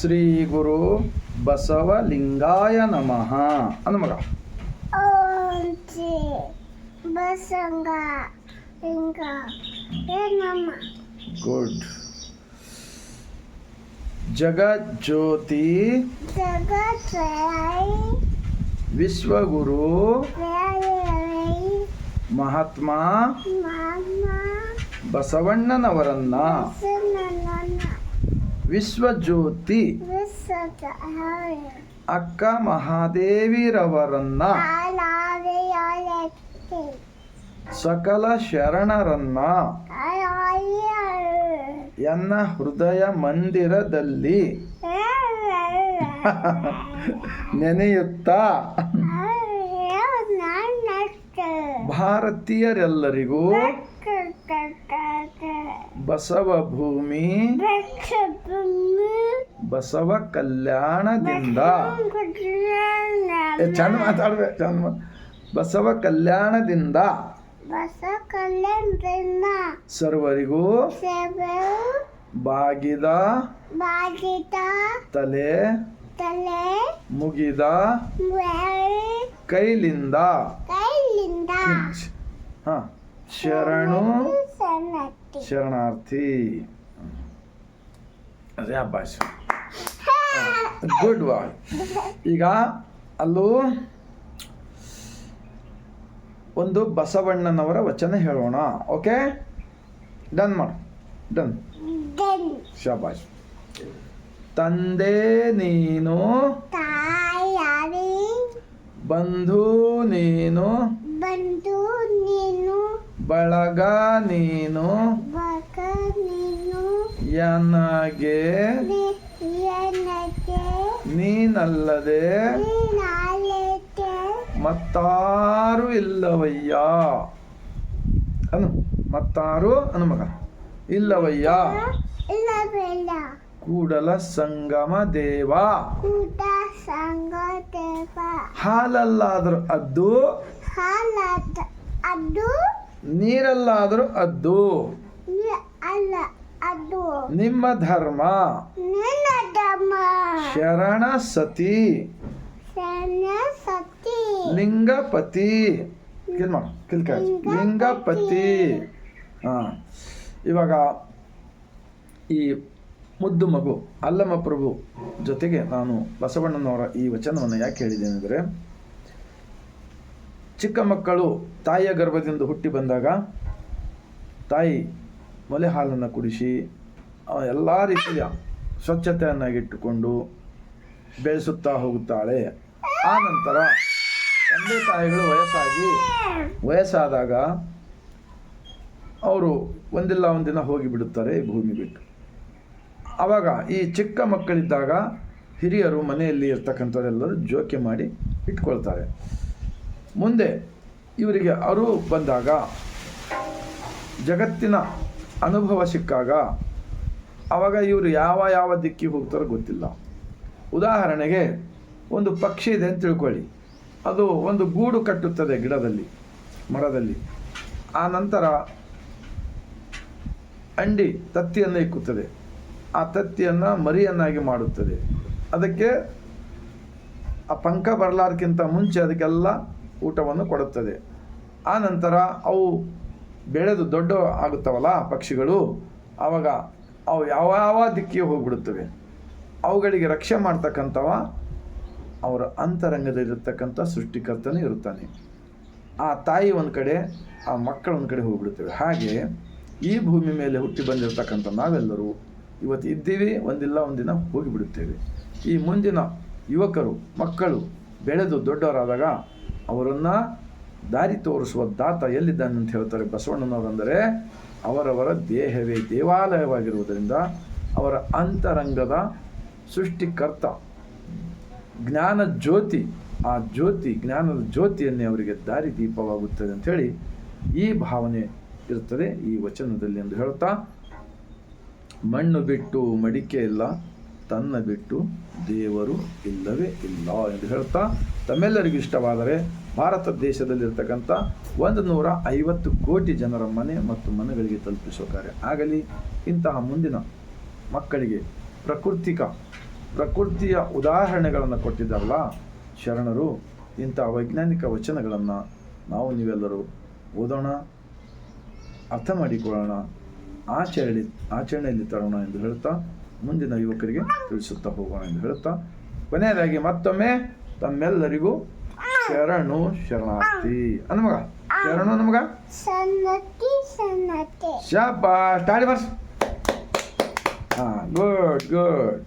ಶ್ರೀ ಗುರು ಬಸವಲಿಂಗಾಯ ನಮಃ. ಅಂದ ಮಗ. ಒಂಚಿ ಬಸಂಗ ಹಿಂಗ ಏನಮ್ಮ ಗುಡ್. ಜಗಜ್ಯೋತಿ ವಿಶ್ವಗುರು ಮಹಾತ್ಮ ಬಸವಣ್ಣನವರನ್ನ. ವಿಶ್ವಜ್ಯೋತಿ. ಅಕ್ಕ ಮಹಾದೇವಿರವರನ್ನ. ಸಕಲ ಶರಣರನ್ನ. ಎನ್ನ ಹೃದಯ ಮಂದಿರದಲ್ಲಿ. ನೆನೆಯುತ್ತಾ. ಭಾರತೀಯರೆಲ್ಲರಿಗೂ. ಬಸವ ಭೂಮಿ ಬಸವ ಕಲ್ಯಾಣದಿಂದ ಚಂದ ಮಾತಾಡ್ಬೇಕು ಚಂದ ಬಸವ ಕಲ್ಯಾಣದಿಂದ ಸರ್ವರಿಗೂ ಬಾಗಿದ. ಬಾಗಿದ. ತಲೆ ತಲೆ ಮುಗಿದ. ಕೈಲಿಂದ. ಕೈಲಿಂದ. ಹ. ಶರಣು ಶರಣಾರ್ಥಿ. ಅದೇ ಭಾಷೆ ಗುಡ್ ವಾ ಈಗ ಅಲ್ಲೂ ಒಂದು ಬಸವಣ್ಣನವರ ವಚನ ಹೇಳೋಣ. ಓಕೆ ಡನ್ ಮಾಡು. ಡನ್ ಶಾಬಾಷ್. ತಂದೆ ನೀನು ಬಂಧು ನೀನು ಬಂಧು ನೀನು. ಬಳಗ ನೀನು ಯನಗೆ ನನಗೆ ನೀನಲ್ಲದೆ ಮತ್ತಾರು ಇಲ್ಲವಯ್ಯ. ಅನು ಮತ್ತಾರು ಅನು ಮಗ. ಇಲ್ಲವಯ್ಯ. ಕೂಡಲ ಸಂಗಮ ದೇವ. ಹಾಲಲ್ಲಾದ್ರೂ ಅದ್ದು ಹಾಲದ ಅದು ನೀರಲ್ಲಾದರೂ ಅದ್ದು. ನಿಮ್ಮ ಧರ್ಮ. ಶರಣ ಸತಿ. ಲಿಂಗಪತಿ. ಲಿಂಗಪತಿ. ಹಾಂ. ಇವಾಗ ಈ ಮುದ್ದು ಮಗು ಅಲ್ಲಮ್ಮ ಪ್ರಭು ಜೊತೆಗೆ ನಾನು ಬಸವಣ್ಣನವರ ಈ ವಚನವನ್ನು ಯಾಕೆ ಹೇಳಿದ್ದೇನೆ ಅಂದರೆ ಚಿಕ್ಕ ಮಕ್ಕಳು ತಾಯಿಯ ಗರ್ಭದಿಂದ ಹುಟ್ಟಿ ಬಂದಾಗ ತಾಯಿ ಮೊಲೆ ಹಾಲನ್ನು ಕುಡಿಸಿ ಎಲ್ಲ ರೀತಿಯ ಸ್ವಚ್ಛತೆಯನ್ನಾಗಿಟ್ಟುಕೊಂಡು ಬೆಳೆಸುತ್ತಾ ಹೋಗುತ್ತಾಳೆ. ಆ ನಂತರ ತಂದೆ ತಾಯಿಗಳು ವಯಸ್ಸಾಗಿ, ವಯಸ್ಸಾದಾಗ ಅವರು ಒಂದಿಲ್ಲ ಒಂದಿನ ಹೋಗಿ ಬಿಡುತ್ತಾರೆ ಈ ಭೂಮಿ ಬಿಟ್ಟು. ಆವಾಗ ಈ ಚಿಕ್ಕ ಮಕ್ಕಳಿದ್ದಾಗ ಹಿರಿಯರು ಮನೆಯಲ್ಲಿ ಇರ್ತಕ್ಕಂಥವರೆಲ್ಲರೂ ಜೋಕೆ ಮಾಡಿ ಇಟ್ಕೊಳ್ತಾರೆ. ಮುಂದೆ ಇವರಿಗೆ ಅರು ಬಂದಾಗ, ಜಗತ್ತಿನ ಅನುಭವ ಸಿಕ್ಕಾಗ ಆವಾಗ ಇವರು ಯಾವ ಯಾವ ದಿಕ್ಕಿಗೆ ಹೋಗ್ತಾರೋ ಗೊತ್ತಿಲ್ಲ. ಉದಾಹರಣೆಗೆ, ಒಂದು ಪಕ್ಷಿ ಇದೆ ಅಂತ ತಿಳ್ಕೊಳ್ಳಿ. ಅದು ಒಂದು ಗೂಡು ಕಟ್ಟುತ್ತದೆ ಗಿಡದಲ್ಲಿ, ಮರದಲ್ಲಿ. ಆ ನಂತರ ಅಂಡಿ ತತ್ತಿಯನ್ನು ಇಕ್ಕುತ್ತದೆ. ಆ ತತ್ತಿಯನ್ನು ಮರಿಯನ್ನಾಗಿ ಮಾಡುತ್ತದೆ. ಅದಕ್ಕೆ ಆ ಪಂಕ ಬರಲಾರ್ಕಿಂತ ಮುಂಚೆ ಅದಕ್ಕೆಲ್ಲ ಊಟವನ್ನು ಕೊಡುತ್ತದೆ. ಆ ನಂತರ ಅವು ಬೆಳೆದು ದೊಡ್ಡ ಆಗುತ್ತವಲ್ಲ ಪಕ್ಷಿಗಳು, ಆವಾಗ ಅವು ಯಾವ ಯಾವ ದಿಕ್ಕಿಗೆ ಹೋಗ್ಬಿಡುತ್ತವೆ? ಅವುಗಳಿಗೆ ರಕ್ಷೆ ಮಾಡ್ತಕ್ಕಂಥವ ಅವರ ಅಂತರಂಗದಲ್ಲಿರ್ತಕ್ಕಂಥ ಸೃಷ್ಟಿಕರ್ತನೇ ಇರುತ್ತಾನೆ. ಆ ತಾಯಿ ಒಂದು ಕಡೆ, ಆ ಮಕ್ಕಳು ಒಂದು ಕಡೆ ಹೋಗ್ಬಿಡುತ್ತವೆ. ಹಾಗೆ ಈ ಭೂಮಿ ಮೇಲೆ ಹುಟ್ಟಿ ಬಂದಿರತಕ್ಕಂಥ ನಾವೆಲ್ಲರೂ ಇವತ್ತು ಇದ್ದೀವಿ, ಒಂದಿಲ್ಲ, ಒಂದಿನ ಹೋಗಿಬಿಡುತ್ತೇವೆ. ಈ ಮುಂದಿನ ಯುವಕರು, ಮಕ್ಕಳು ಬೆಳೆದು ದೊಡ್ಡವರಾದಾಗ ಅವರನ್ನು ದಾರಿ ತೋರಿಸುವ ದಾತ ಎಲ್ಲಿದ್ದಾನೆ ಅಂತ ಹೇಳ್ತಾರೆ ಬಸವಣ್ಣನವರಂದರೆ ಅವರವರ ದೇಹವೇ ದೇವಾಲಯವಾಗಿರುವುದರಿಂದ ಅವರ ಅಂತರಂಗದ ಸೃಷ್ಟಿಕರ್ತ, ಜ್ಞಾನ ಜ್ಯೋತಿ. ಆ ಜ್ಯೋತಿ, ಜ್ಞಾನದ ಜ್ಯೋತಿಯನ್ನೇ ಅವರಿಗೆ ದಾರಿ ದೀಪವಾಗುತ್ತದೆ ಅಂಥೇಳಿ ಈ ಭಾವನೆ ಇರ್ತದೆ ಈ ವಚನದಲ್ಲಿ ಎಂದು ಹೇಳ್ತಾ, ಮಣ್ಣು ಬಿಟ್ಟು ಮಡಿಕೆ ಇಲ್ಲ. ತನ್ನ ಬಿಟ್ಟು ದೇವರು ಇಲ್ಲವೇ ಇಲ್ಲ ಎಂದು ಹೇಳ್ತಾ ತಮ್ಮೆಲ್ಲರಿಗೂ ಇಷ್ಟವಾದರೆ ಭಾರತ ದೇಶದಲ್ಲಿರ್ತಕ್ಕಂಥ ಒಂದು ನೂರ ಐವತ್ತು ಕೋಟಿ ಜನರ ಮನೆ ಮತ್ತು ಮನೆಗಳಿಗೆ ತಲುಪಿಸುವ ಕಾರ್ಯ ಆಗಲಿ, ಇಂತಹ ಮುಂದಿನ ಮಕ್ಕಳಿಗೆ ಪ್ರಕೃತಿಕ, ಪ್ರಕೃತಿಯ ಉದಾಹರಣೆಗಳನ್ನು ಕೊಟ್ಟಿದ್ದಾರಲ್ಲ, ಶರಣರು ಇಂತಹ ವೈಜ್ಞಾನಿಕ ವಚನಗಳನ್ನು ನಾವು ನೀವೆಲ್ಲರೂ ಓದೋಣ, ಅರ್ಥ ಮಾಡಿಕೊಳ್ಳೋಣ, ಆಚರಣೆ, ಆಚರಣೆಯಲ್ಲಿ ತರೋಣ ಎಂದು ಹೇಳ್ತಾ ಮುಂದಿನ ಯುವಕರಿಗೆ ತಿಳಿಸುತ್ತಾ ಹೋಗೋಣ ಎಂದು ಹೇಳುತ್ತಾ ಕೊನೆಯದಾಗಿ ಮತ್ತೊಮ್ಮೆ ತಮ್ಮೆಲ್ಲರಿಗೂ ಶರಣು ಶರಣಾರ್ಥಿ. ಅನ್ಮಗ ಶರಣು ನಮಗ ಸನ್ನತಿ ಸ್ಟಾರ್ಟ್ ಬರ್ಸ್. ಹಾಂ ಗುಡ್ ಗುಡ್